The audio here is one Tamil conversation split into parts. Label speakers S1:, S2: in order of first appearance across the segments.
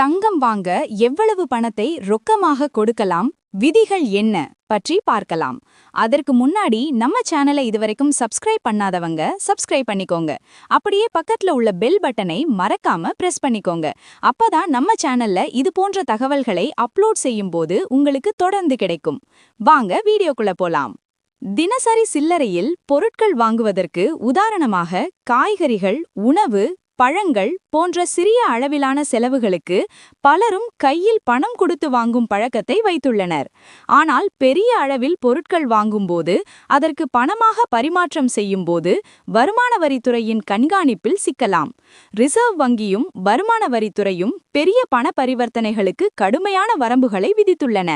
S1: தங்கம் வாங்க எவ்வளவு பணத்தை ரொக்கமாக கொடுக்கலாம்? விதிகள் என்ன? பற்றி பார்க்கலாம். அதற்கு முன்னாடி நம்ம சேனலை இதுவரைக்கும் சப்ஸ்கிரைப் பண்ணாதவங்க சப்ஸ்கிரைப் பண்ணிக்கோங்க. அப்படியே பக்கத்துல உள்ள பெல் பட்டனை மறக்காம பிரஸ் பண்ணிக்கோங்க. அப்பதான் நம்ம சேனல்ல இது போன்ற தகவல்களை அப்லோட் செய்யும் போது உங்களுக்கு தொடர்ந்து கிடைக்கும். வாங்க வீடியோக்குள்ள போலாம். தினசரி சில்லறையில் பொருட்கள் வாங்குவதற்கு உதாரணமாக காய்கறிகள் உணவு பழங்கள் போன்ற சிறிய அளவிலான செலவுகளுக்கு பலரும் கையில் பணம் கொடுத்து வாங்கும் பழக்கத்தை வைத்துள்ளனர். ஆனால் பெரிய அளவில் பொருட்கள் வாங்கும்போது அதற்கு பணமாக பரிமாற்றம் செய்யும்போது வருமான வரித்துறையின் கண்காணிப்பில் சிக்கலாம். ரிசர்வ் வங்கியும் வருமான வரித்துறையும் பெரிய பண பரிவர்த்தனைகளுக்கு கடுமையான வரம்புகளை விதித்துள்ளன.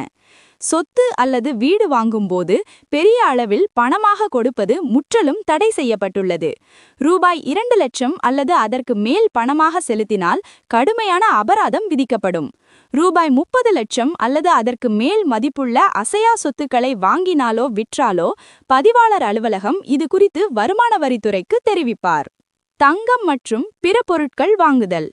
S1: சொத்து அல்லது வீடு வாங்கும்போது பெரிய அளவில் பணமாக கொடுப்பது முற்றிலும் தடை செய்யப்பட்டுள்ளது. ரூபாய் இரண்டு லட்சம் அல்லது அதற்கு மேல் பணமாக செலுத்தினால் கடுமையான அபராதம் விதிக்கப்படும். ரூபாய் முப்பது லட்சம் அல்லது அதற்கு மேல் மதிப்புள்ள அசையா சொத்துக்களை வாங்கினாலோ விற்றாலோ பதிவாளர் அலுவலகம் இது குறித்து வருமான வரித்துறைக்கு தெரிவிப்பார். தங்கம் மற்றும் பிற பொருட்கள் வாங்குதல்.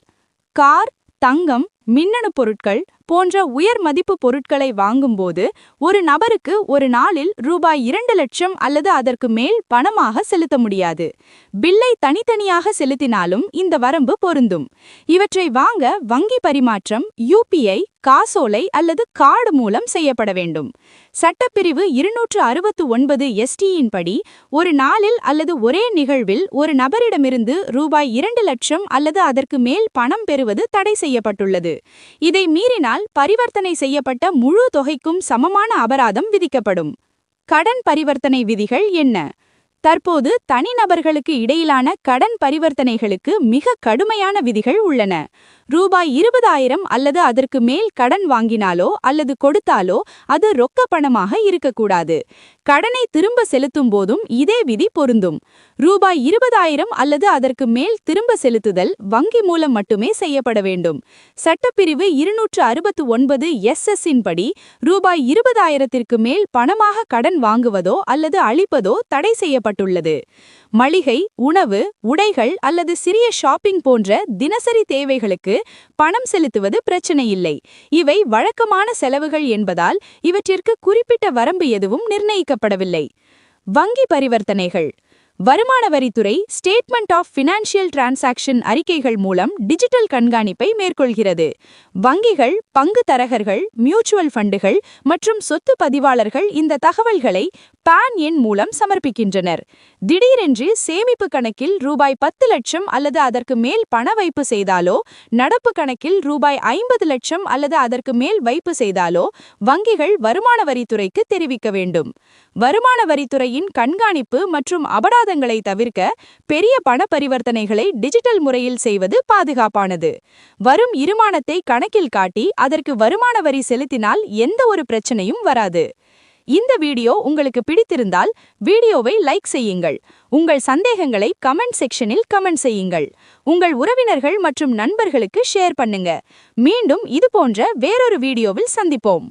S1: கார் தங்கம் மின்னணு பொருட்கள் போன்ற உயர் மதிப்பு பொருட்களை வாங்கும்போது ஒரு நபருக்கு ஒரு நாளில் ரூபாய் இரண்டு லட்சம் அல்லது அதற்கு மேல் பணமாக செலுத்த முடியாது. பில்லை தனித்தனியாக செலுத்தினாலும் இந்த வரம்பு பொருந்தும். இவற்றை வாங்க வங்கி பரிமாற்றம் யூபிஐ காசோலை அல்லது கார்டு மூலம் செய்யப்பட வேண்டும். சட்டப்பிரிவு இருநூற்று அறுபத்து ஒன்பது எஸ்டியின் படி ஒரு நாளில் அல்லது ஒரே நிகழ்வில் ஒரு நபரிடமிருந்து ரூபாய் இரண்டு லட்சம் அல்லது அதற்கு மேல் பணம் பெறுவது தடை செய்யப்பட்டுள்ளது. இதை மீறினால் பரிவர்த்தனை செய்யப்பட்ட முழு தொகைக்கும் சமமான அபராதம் விதிக்கப்படும். கடன் பரிவர்த்தனை விதிகள் என்ன? தற்போது தனிநபர்களுக்கு இடையிலான கடன் பரிவர்த்தனைகளுக்கு மிக கடுமையான விதிகள் உள்ளன. ரூபாய் இருபதாயிரம் அல்லது அதற்கு மேல் கடன் வாங்கினாலோ அல்லது கொடுத்தாலோ அது ரொக்க பணமாக இருக்கக்கூடாது. கடனை திரும்ப செலுத்தும் போதும் இதே விதி பொருந்தும். ரூபாய் இருபதாயிரம் அல்லது அதற்கு மேல் திரும்ப செலுத்துதல் வங்கி மூலம் மட்டுமே செய்யப்பட வேண்டும். சட்டப்பிரிவு இருநூற்று அறுபத்து ஒன்பது எஸ் எஸ் படி ரூபாய் இருபதாயிரத்திற்கு மேல் பணமாக கடன் வாங்குவதோ அல்லது அளிப்பதோ தடை செய்யப்பட்டுள்ளது. மளிகை உணவு உடைகள் அல்லது சிறிய ஷாப்பிங் போன்ற தினசரி தேவைகளுக்கு பணம் செலுத்துவது பிரச்சனையில்லை. இவை வழக்கமான செலவுகள் என்பதால் இவற்றிற்கு குறிப்பிட்ட வரம்பு எதுவும் நிர்ணயிக்கப்படவில்லை. வங்கி பரிவர்த்தனைகள். வருமான வரித்துறை ஸ்டேட்மெண்ட் ஆஃப் ஃபினான்ஷியல் டிரான்சாக்ஷன் அறிக்கைகள் மூலம் டிஜிட்டல் கண்காணிப்பை மேற்கொள்கிறது. வங்கிகள் பங்கு தரகர்கள் மியூச்சுவல் ஃபண்டுகள் மற்றும் சொத்து பதிவாளர்கள் இந்த தகவல்களை பான் எண் மூலம் சமர்ப்பிக்கின்றனர். திடீரென்று சேமிப்பு கணக்கில் ரூபாய் பத்து லட்சம் அல்லது அதற்கு மேல் பண வைப்பு செய்தாலோ நடப்பு கணக்கில் ரூபாய் ஐம்பது லட்சம் அல்லது அதற்கு மேல் வைப்பு செய்தாலோ வங்கிகள் வருமான வரித்துறைக்கு தெரிவிக்க வேண்டும். வருமான வரித்துறையின் கண்காணிப்பு மற்றும் அபராதங்களை தவிர்க்க பெரிய பண பரிவர்த்தனைகளை டிஜிட்டல் முறையில் செய்வது பாதுகாப்பானது. வரும் இருமானத்தை கணக்கில் காட்டி அதற்கு வருமான வரி செலுத்தினால் எந்த ஒரு பிரச்சனையும் வராது. இந்த வீடியோ உங்களுக்கு பிடித்திருந்தால் வீடியோவை லைக் செய்யுங்கள். உங்கள் சந்தேகங்களை கமெண்ட் செக்ஷனில் கமெண்ட் செய்யுங்கள். உங்கள் உறவினர்கள் மற்றும் நண்பர்களுக்கு ஷேர் பண்ணுங்க. மீண்டும் இது போன்ற வேறொரு வீடியோவில் சந்திப்போம்.